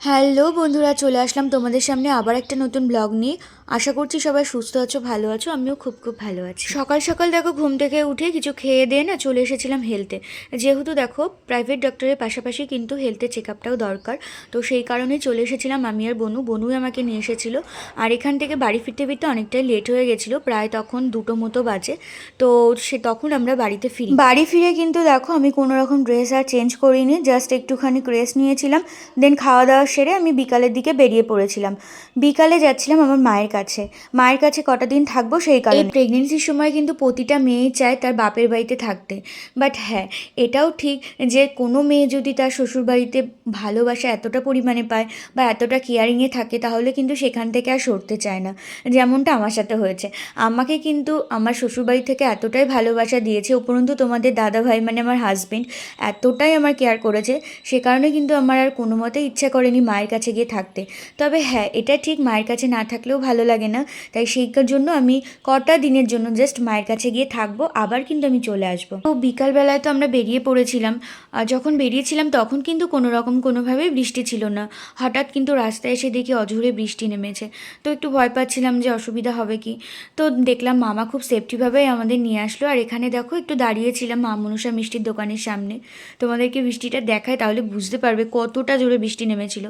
Hello বন্ধুরা, চলে আসলাম তোমাদের সামনে আবার একটা নতুন ব্লগ নিয়ে। আশা করছি সবাই সুস্থ আছো, ভালো আছো, আমিও খুব খুব ভালো আছি। সকাল সকাল দেখো, ঘুম থেকে উঠে কিছু খেয়ে দিয়ে না চলে এসেছিলাম হেলথে যেহেতু দেখো প্রাইভেট ডক্টরের পাশাপাশি কিন্তু হেলথের চেক আপটাও দরকার। তো সেই কারণে চলে এসেছিলাম আমি আর বনু। বনুই আমাকে নিয়ে এসেছিল। আর এখান থেকে বাড়ি ফিরতে ফিরতে অনেকটাই লেট হয়ে গেছিল, প্রায় তখন দুটো মতো বাজে। তো সে তখন আমরা বাড়িতে ফিরি। বাড়ি ফিরে কিন্তু দেখো, আমি কোনো রকম ড্রেস আর চেঞ্জ করিনি জাস্ট একটুখানি রেস্ট নিয়েছিলাম। দেন খাওয়া দাওয়া সেরে আমি বিকালের দিকে বেরিয়ে পড়েছিলাম। বিকালে যাচ্ছিলাম আমার মায়ের কাছে। মায়ের কাছে কটা দিন থাকব সেই কারণে। প্রেগনেন্সির সময় কিন্তু প্রতিটা মেয়েই চায় তার বাপের বাড়িতে থাকতে। বাট হ্যাঁ এটাও ঠিক যে কোনো মেয়ে যদি তার শ্বশুরবাড়িতে ভালোবাসা এতটা পরিমাণে পায় বা এতটা কেয়ারিংয়ে থাকে, তাহলে কিন্তু সেখান থেকে আর সরতে চায় না। যেমনটা আমার সাথে হয়েছে। আমাকে কিন্তু আমার শ্বশুরবাড়ি থেকে এতটাই ভালোবাসা দিয়েছে, উপরন্তু তোমাদের দাদা ভাই মানে আমার হাজবেন্ড এতটাই আমার কেয়ার করেছে, সে কারণে কিন্তু আমার আর কোনো মতে ইচ্ছা করেনি মায়ের কাছে গিয়ে থাকতে। তবে হ্যাঁ এটা ঠিক মায়ের কাছে না থাকলেও ভালো লাগে না। তাই সেই জন্য আমি কটা দিনের জন্য জাস্ট মায়ের কাছে গিয়ে থাকব, আবার কিন্তু আমি চলে আসব। তো বিকালবেলায় তো আমরা বেরিয়ে পড়েছিলাম। আর যখন বেরিয়েছিলাম তখন কিন্তু কোনো রকম কোনোভাবেই বৃষ্টি ছিল না। হঠাৎ কিন্তু রাস্তায় এসে দেখি অঝোরে বৃষ্টি নেমেছে। তো একটু ভয় পাচ্ছিলাম যে অসুবিধা হবে কি। তো দেখলাম মামা খুব সেফটিভাবেই আমাদের নিয়ে আসলো। আর এখানে দেখো একটু দাঁড়িয়েছিলাম মা মনসা মিষ্টির দোকানের সামনে। তোমাদেরকে বৃষ্টিটা দেখায় তাহলে বুঝতে পারবে কতটা জোরে বৃষ্টি নেমেছিল।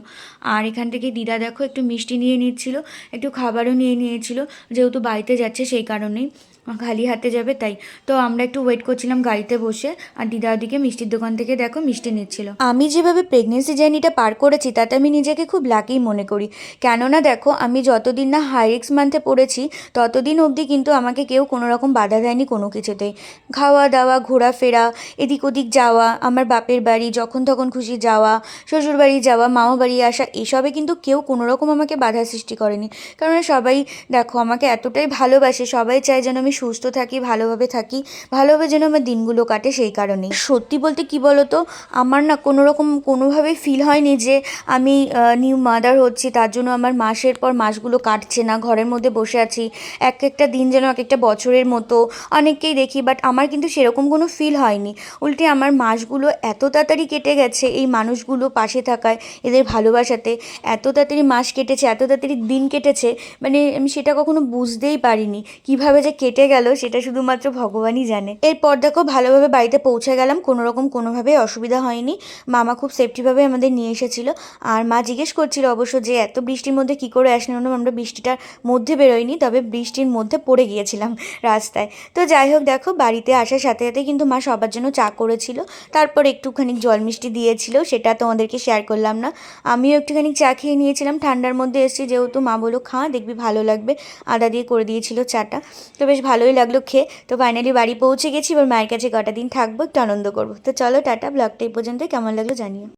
আর এখান থেকে দিদা দেখো একটু মিষ্টি নিয়ে নিচ্ছিল, একটু খাবারও নিয়ে নিয়েছিল, যেহেতু বাড়িতে যাচ্ছে সেই কারণেই। খালি হাতে যাবে, তাই। তো আমরা একটু ওয়েট করছিলাম গাড়িতে বসে, আর দিদা ওদিকে মিষ্টির দোকান থেকে দেখো মিষ্টি নিচ্ছিল। আমি যেভাবে প্রেগনেন্সি জার্নিটা পার করেছি, তাতে আমি নিজেকে খুব লাকি মনে করি। কেননা দেখো, আমি যতদিন না হাই রিক্স মান্থে পড়েছি, ততদিন অবধি কিন্তু আমাকে কেউ কোনো রকম বাধা দেয়নি কোনো কিছুতেই। খাওয়া দাওয়া ঘোরাফেরা এদিক ওদিক যাওয়া, আমার বাপের বাড়ি যখন তখন খুশি যাওয়া শ্বশুর বাড়ি যাওয়া মামা বাড়ি আসা, এসবে কিন্তু কেউ কোনো রকম আমাকে বাধা সৃষ্টি করেনি। কারণ সবাই দেখো, আমাকে এতটাই ভালোবাসে, সবাই চায় যেন আমি সুস্থ থাকি, ভালোভাবে থাকি, ভালোভাবে যেন আমার দিনগুলো কাটে সেই কারণেই। সত্যি বলতে কি বলো তো আমার না কোনো রকম কোনোভাবেই ফিল হয়নি যে আমি নিউ মাদার হচ্ছি, তার জন্য আমার মাসের পর মাসগুলো কাটছে না, ঘরের মধ্যে বসে আছি, এক একটা দিন যেন এক একটা বছরের মতো, অনেককেই দেখি বাট আমার কিন্তু সেরকম কোনো ফিল হয়নি। উল্টে আমার মাসগুলো এত তাড়াতাড়ি কেটে গেছে, এই মানুষগুলো পাশে থাকায়, এদের ভালোবাসাতে, এত তাড়াতাড়ি মাস কেটেছে, এত তাড়াতাড়ি দিন কেটেছে মানে আমি সেটা কখনো বুঝতেই পারিনি, কীভাবে যে কেটে গেল, সেটা শুধুমাত্র ভগবানই জানে। এরপর দেখো, ভালোভাবে বাড়িতে পৌঁছে গেলাম কোনো রকম কোনোভাবেই অসুবিধা হয়নি। মামা খুব সেফটিভাবে আমাদের নিয়ে এসেছিল। আর মা জিজ্ঞেস করছিল অবশ্য যে, এত বৃষ্টির মধ্যে কী করে আসলে? আমরা বৃষ্টিটার মধ্যে বেরোয়নি তবে বৃষ্টির মধ্যে পড়ে গিয়েছিলাম রাস্তায়। তো যাই হোক, দেখো, বাড়িতে আসার সাথে সাথে কিন্তু মা সবার জন্য চা করেছিল। তারপর একটুখানি জল মিষ্টি দিয়েছিল, সেটা তোমাদেরকে শেয়ার করলাম না। আমিও একটুখানি চা খেয়ে নিয়েছিলাম, ঠান্ডার মধ্যে এসেছি, যেহেতু মা বলো খা, দেখবি ভালো লাগবে। আদা দিয়ে করে দিয়েছিল চাটা। তো বেশ ভালোই লাগল খেয়ে। তো ফাইনালি বাড়ি পৌঁছে গেছি, এবার মায়ের কাছে কটা দিন থাকব, একটু আনন্দ করব। তো চলো টাটা ব্লগটা এই পর্যন্ত কেমন লাগল জানিও।